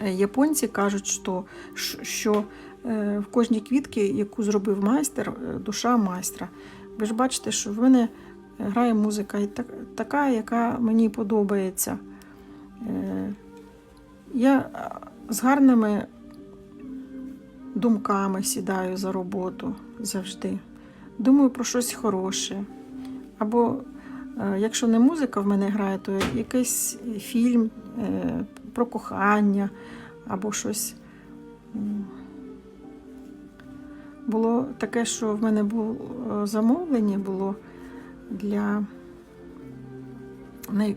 Е, Японці кажуть, що, що е, в кожній квітці, яку зробив майстер, е, душа майстра. Ви ж бачите, що в мене грає музика і так, така, яка мені подобається. Е, Я е, з гарними думками сідаю за роботу завжди. Думаю про щось хороше. Або, е, якщо не музика в мене грає, то якийсь фільм е, про кохання, або щось. Було таке, що в мене було е, замовлення було для е,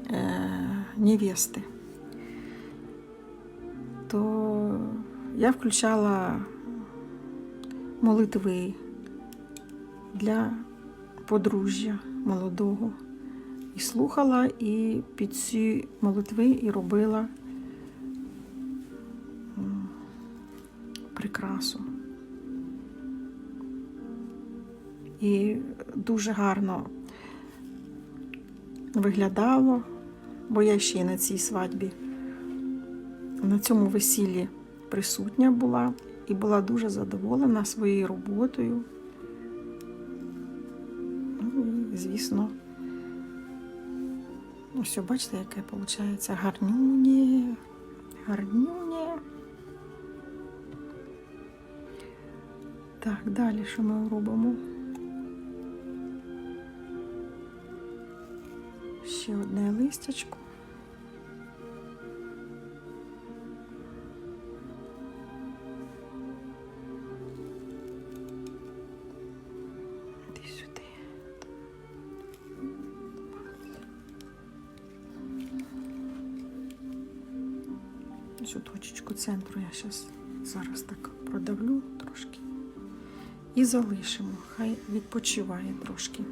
невести. То я включала молитви для подружжя молодого. І слухала, і під ці молитви і робила прикрасу. І дуже гарно виглядало, бо я ще й на цій свадьбі, на цьому весіллі присутня була і була дуже задоволена своєю роботою. Ну і, звісно, все, бачите, яке виходить гарнюні, гарнюні. Так, далі що ми робимо? Ще одне листячко. Цю точечку центру я зараз зараз так продавлю трошки і залишимо. Хай відпочиває трошки.